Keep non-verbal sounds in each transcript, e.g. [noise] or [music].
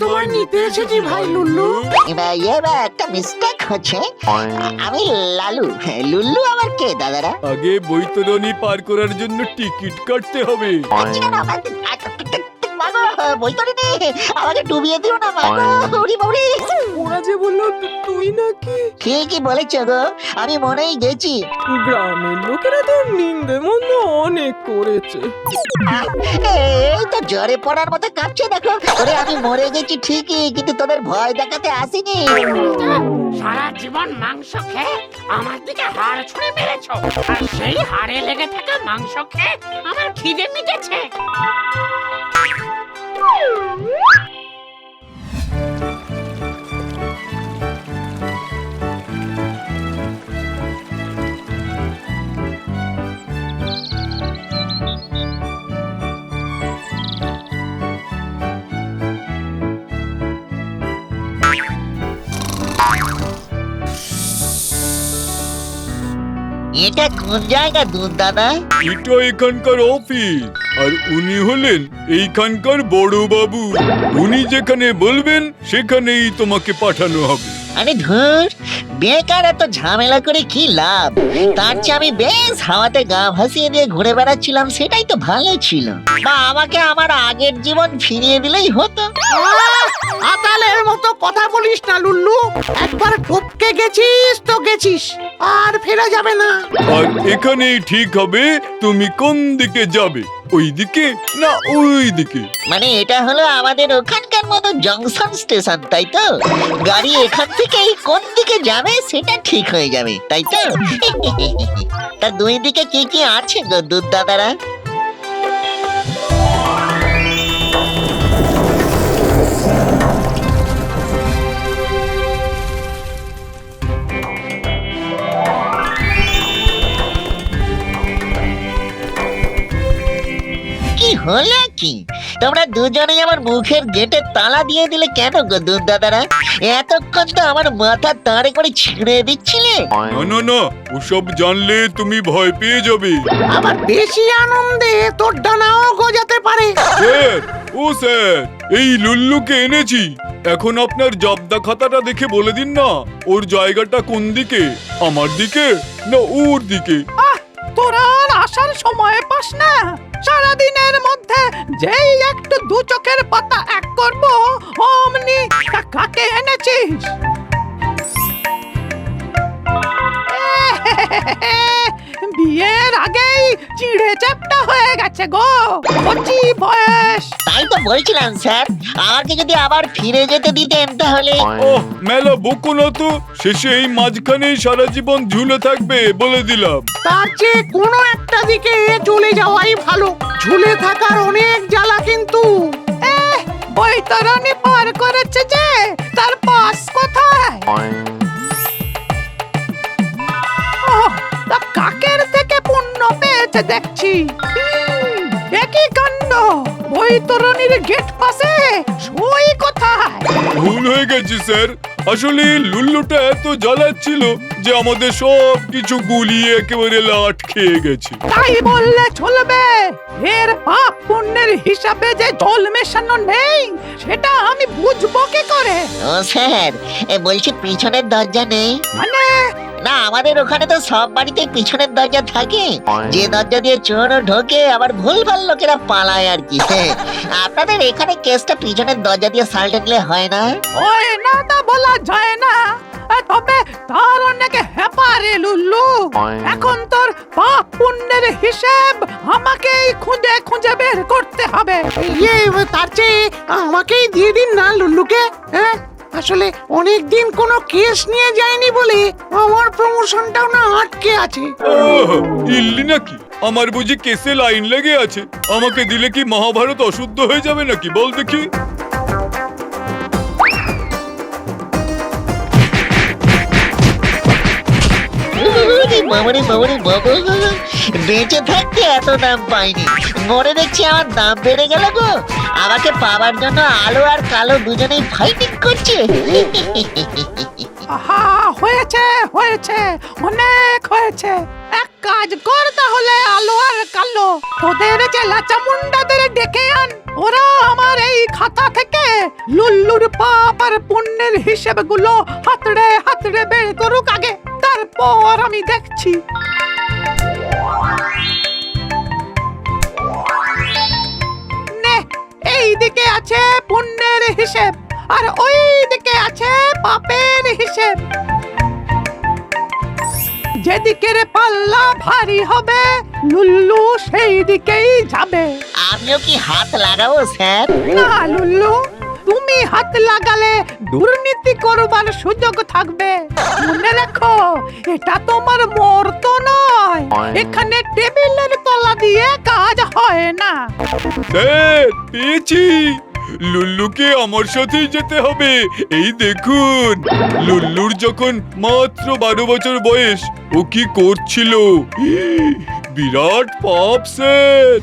তোমায় নিতে এসেছি ভাই লুল্লু। এবার এবার একটা মিস্টেক হচ্ছে। আমি লালু। হ্যাঁ, লুল্লু আবার কে দাদারা? আগে বৈতরণী পার করার জন্য টিকিট কাটতে হবে। চিনো না, আমাকে- ডুবিয়ে দিও না মাগো উড়ি বাউরি ওরা যে বলল তুই নাকি? ঠিকই বলেছ গো আমি মনেই গেছি। গ্রামের লোকেরা তো নিন্দে মন্দ অনেক করেছে। এই তো জ্বরে পড়ার মতো কাঁপছে দেখো। ওরে আমি মরে গেছি ঠিকই কিন্তু তোদের ভয় দেখাতে আসিনি। সারা জীবন মাংস খেয়ে আমার দিকে হাড় ছুঁড়ে মেরেছ আর সেই হাড়ে লেগে থাকা মাংস খেয়ে আমার খিদে মিটেছে। এটা কোন জায়গা দুধ দাদা? এটা এখানকার অফিস আর উনি হলেন এইখানকার বড় বাবু। উনি যেখানে বলবেন সেখানেই তোমাকে পাঠানো হবে। আরে ধুর বেকার এত ঝামেলা করে কি লাভ? তার চেয়ে আমি বেশ হাওয়াতে গা ভাসিয়ে দিয়ে ঘুরে বেড়াচ্ছিলাম সেটাই তো ভালো ছিল। বা আমাকে আমার আগের জীবন ফিরিয়ে দিলেই হতো। আতালের মতো কথা বলিস না লুল্লু। একবার টপকে গেছিস তো গেছিস আর ফেরা যাবে না। আর এখানেই ঠিক হবে তুমি কোন দিকে যাবে? ওই দিকে না ওইদিকে? মানে এটা হলো আমাদের ওখানকার মতো জংশন স্টেশন, তাই তো? গাড়ি এখান থেকে কোন দিকে যাবে সেটা ঠিক হয়ে যাবে, তাই তো? [laughs] তা দুই দিকে কি কি আছে গো দুধ দাদারা? হলো কি? তোমরা দুজনেই আমার মুখের গেটে তালা দিয়ে দিলে কেন গো দুধ দাদারা এতক্ষণ তো আমার মাথা তাড়ে করে ছিঁড়ে দিচ্ছিলে। না না না ওসব জানলে তুমি ভয় পেয়ে যাবে। আবার বেশি আনন্দে তোর ডানাও গজাতে পারে। স্যার ও স্যার এই লুল্লুকে এনেছি। এখন আপনার জব্দা খাতাটা দেখে বলে দিন না ওর জায়গাটা কোন দিকে? আমার দিকে না ওর দিকে? তোরা আর আসার সময় পাস না। সারাদিনের মধ্যে যেই একটু দু চোখের পাতা এক করব, অমনি তা কাকে এনেছিস? বিয়ের আগেই চিড়ে চ্যাপটা হয়ে গেছে গো। কচি বয়স। তাই তো বলছিলাম স্যার। আমাকে যদি আবার ফিরে যেতে দিতেন তাহলে ওহ মেলা বকো না তো শেষে এই মাঝখানেই সারা জীবন ঝুলে থাকবে বলে দিলাম। তার চেয়ে কোনো একটা দিকে চলে যাওয়াই ভালো। ঝুলে থাকার অনেক জ্বালা কিন্তু। বৈতরণী পার করেছে যে তার পাস কোথায়? কাকের থেকে পুণ্য পেয়েছে দেখছি। একই কাণ্ড? বৈতরণীর গেট পাশে। সই কোথায়? ভুল হয়ে গেছে স্যার। আসলে লুল্লুটা এত জ্বালাচ্ছিল। যে আমাদের সব কিছু গুলিয়ে একেবারে লাট খেয়ে গেছে। তাই বললে চলবে। এর পাপ পুণ্যের হিসাবে যে জল মেশানো নেই সেটা আমি বুঝব কি করে? ও স্যার এ বলছি পিছনের দরজা নেই। মানে? না আমাদের ওখানে তো সব বাড়িতে পিছনের দরজা থাকে। যে দরজা দিয়ে চোরও ঢোকে আবার ভুল ভুলভাল লোকেরা পালায় আর কি। হ্যাঁ, আপনাদের এখানে কেসটা পিছনের দরজা দিয়ে সাল টাকলে হয় না? ওই না তা বলা যায় না। তবে তার অনেকে হেপারে লুল্লু। এখন তোর পাপ পুণ্যের হিসেব আমাকেই খুঁজে খুঁজে বের করতে হবে। ইয়ে তার চেয়ে আমাকেই দিয়ে দিন না লুল্লুকে হ্যাঁ আসলে অনেক দিন কোনো কেস নিয়ে যায়নি বলে আমার প্রমোশনটাও না আটকে আছে। ইল্লি নাকি? আমার বুঝি কেসে লাইন লেগে আছে। আমাকে দিলে কি মহাভারত অশুদ্ধ হয়ে যাবে নাকি বল দেখি। বাবারে বাবারে বাবা বেঁচে থাকতে এত দাম পাইনি। মরে দেখছি আমার দাম বেড়ে গেল গো। আমাকে পাওয়ার জন্য আলো আর কালো দুজনেই ফাইটিং করছে। আহা, হয়েছে হয়েছে, অনেক হয়েছে। এক কাজ কর তাহলে, আলো আর কালো। তোদের চেলা চামুন্ডাদের ডেকে আন, ওরা আমার এই খাতা থেকে লুল্লুর পাপ আর পুণ্যের হিসেবগুলো হাতড়ে হাতড়ে বের করুক আগে। তারপর আমি দেখছি। নে এই দিকে আছে পুণ্যের হিসেব আর ওই দিকে আছে পাপের হিসেব। যেদিকের পাল্লা ভারী হবে লুল্লু সেই দিকেই যাবে। আমিও কি হাত লাগাবো স্যার? না লুল্লু তুমি হাত লাগালে দুর্নীতি করবার সুযোগ থাকবে। মনে রাখো এটা তোমার মর্ত নয়। এখানে টেবিলের তলা দিয়ে কাজ হয় না। পেয়েছি। লুল্লুকে আমার সাথেই যেতে হবে। এই দেখুন লুল্লুর যখন মাত্র বারো বছর বয়স ও কি করছিল? বিরাট পাপ স্যার।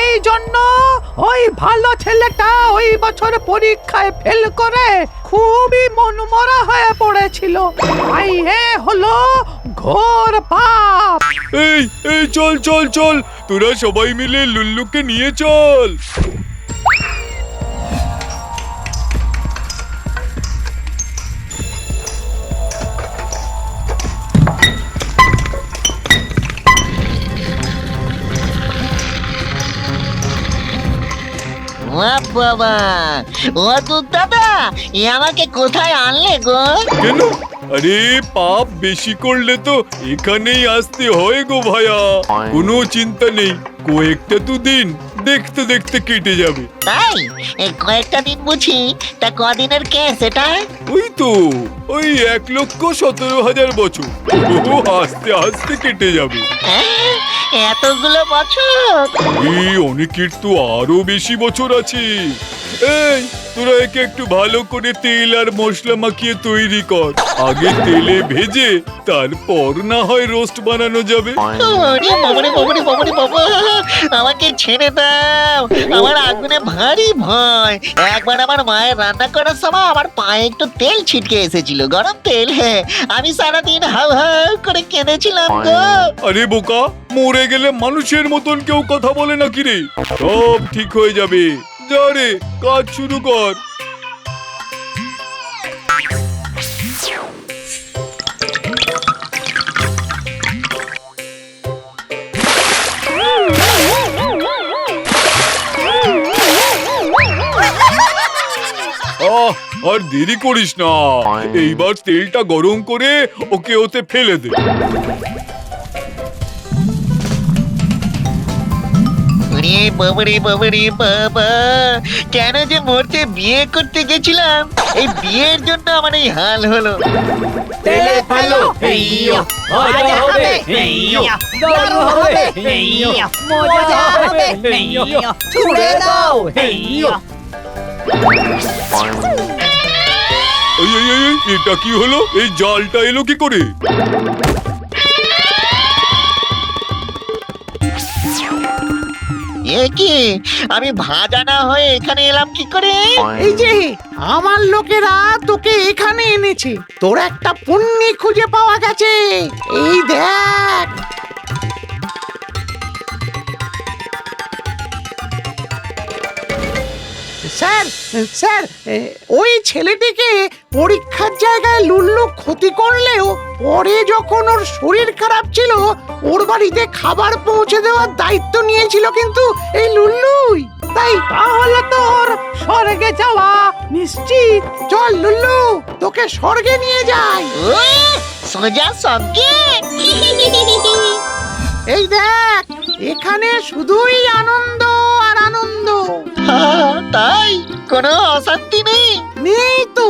এই জন্য ওই ভালো ছেলেটা ওই বছর পরীক্ষায় ফেল করে খুবই মনমরা হয়ে পড়েছিল। তাই এ হলো ঘোর পাপ। এই এই, চল চল চল। তোরা সবাই মিলে লুল্লুকে নিয়ে চল। বাবা। ও দুধ দাদা এ আমাকে কোথায় আনলে গো? কেন? আরে পাপ বেশি করলে তো এখানেই আসতে হয় গো ভায়া কোনো চিন্তা নেই কয়েকটা তো দিন দেখতে দেখতে কেটে যাবে। তাই? এই কয়েকটা দিন বুঝি তা কদিনের কেস এটা? ওই তো ওই এক লক্ষ সতেরো হাজার বছর। ও আস্তে আস্তে কেটে যাবে। হ্যাঁ, এতগুলো বছর। এই অনেকের তো আরও বেশি বছর আছে। এই তোরা একে একটু ভালো করে তেল আর মশলা মাখিয়ে তৈরি কর। আগে তেলে ভেজে তারপর না হয় রোস্ট বানানো যাবে। ওরে বাবারে বাবারে বাবারে বাবা আমাকে ছেড়ে দাও। আমার আগুনে ভারী ভয়। একবার আমার মায়ের রান্না করার সময় আমার পায়ে একটু তেল ছিটকে এসেছিল গরম তেল। হ্যাঁ আমি সারাদিন হাউ হাউ করে কেঁদেছিলাম গো। আরে বোকা মরে গেলে মানুষের মতন কেউ কথা বলে নাকি রে? সব ঠিক হয়ে যাবে। যা রে, কাজ শুরু কর। আর দেরি করিস না। এইবার তেলটা গরম করে ওকে ওতে ফেলে দে। বাবারে বাবারে বাবা। কেন যে মরতে বিয়ে করতে গেছিলাম? এই বিয়ের জন্য আমার এই হাল হলো। তেলে ফেলো মজা হবে দারু হবে মজা হবে ছুড়ে দাও হেইয়ো এই এই এই, এই, এটা কি হলো? এই জালটা এলো কি করে? এ কি? আমি ভাজা না হয়ে এখানে এলাম কি করে? এই যে, আমার লোকেরা তোকে এখানে এনেছে। তোর একটা পুণ্যি খুঁজে পাওয়া গেছে। এই দেখ। স্যার স্যার ওই ছেলেটিকে পরীক্ষার জায়গায় লুল্লু ক্ষতি করলেও পরে যখন ওর শরীর খারাপ ছিল ওর বাড়িতে খাবার পৌঁছে দেওয়ার দায়িত্ব নিয়েছিল কিন্তু এই লুল্লুই। তাই তাহলে তোর স্বর্গে যাওয়া নিশ্চিত। চল লুল্লু তোকে স্বর্গে নিয়ে যাই। সোজা সঙ্গে এই দেখ এখানে শুধুই আনন্দ [laughs] তাই? কোনো অশান্তি নেই? নেই তো।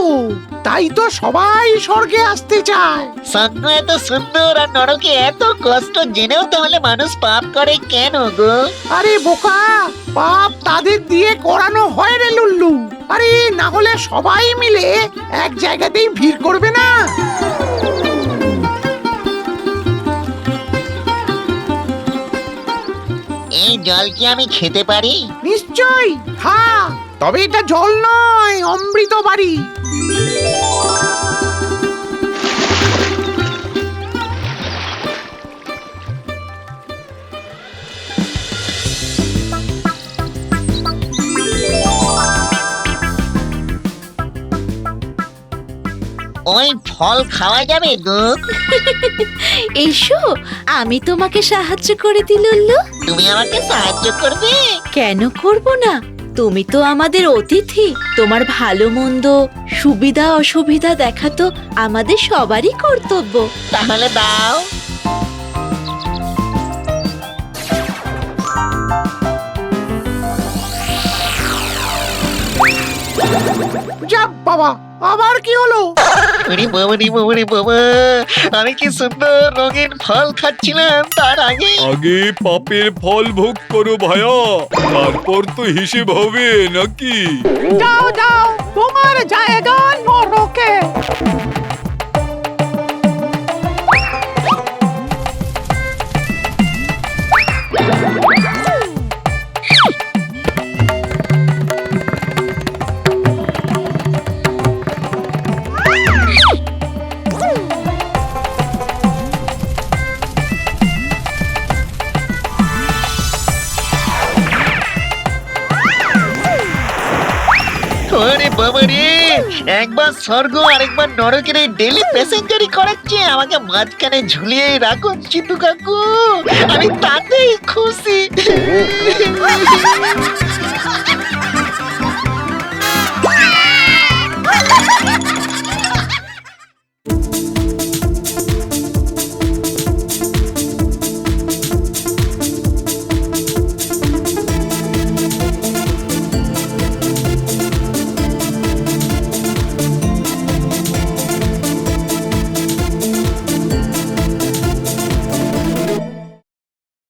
তাই তো সবাই স্বর্গে আসতে চায়। স্বর্গ এত সুন্দর আর নরকে এত কষ্ট জেনেও তাহলে মানুষ পাপ করে কেন গো? আরে বোকা পাপ তাদের দিয়ে করানো হয় রে লুল্লু। আরে না হলে সবাই মিলে এক জায়গাতেই ভিড় করবে না? এই জল কি আমি খেতে পারি? নিশ্চয়ই খা তবে এটা জল নয় অমৃত বাড়ি। ওই ফল খাওয়া যাবে গো। এসো আমি তোমাকে সাহায্য করে দিলুল্লু তুমি আমাকে সাহায্য করবে? কেন করব না? তুমি তো আমাদের অতিথি। তোমার ভালো মন্দ সুবিধা অসুবিধা দেখা তো আমাদের সবারই কর্তব্য। তাহলে দাও। যা বাবা আবার কি হলো? ওরে বাবা রে বাবা আমি কি সুন্দর রঙিন ফল খাচ্ছিলাম? তার আগে আগে পাপের ফল ভোগ করো ভায়া তারপর তো হিসেব হবে নাকি? যাও যাও তোমার জায়গা নরকে। ওরে বাবা রে। একবার স্বর্গ, আরেকবার নরকের ডেলি প্যাসেঞ্জারি করাচ্ছে। আমাকে মাঝখানে ঝুলিয়ে রাখুন চিন্তু কাকু। আমি তাতেই খুশি। [laughs]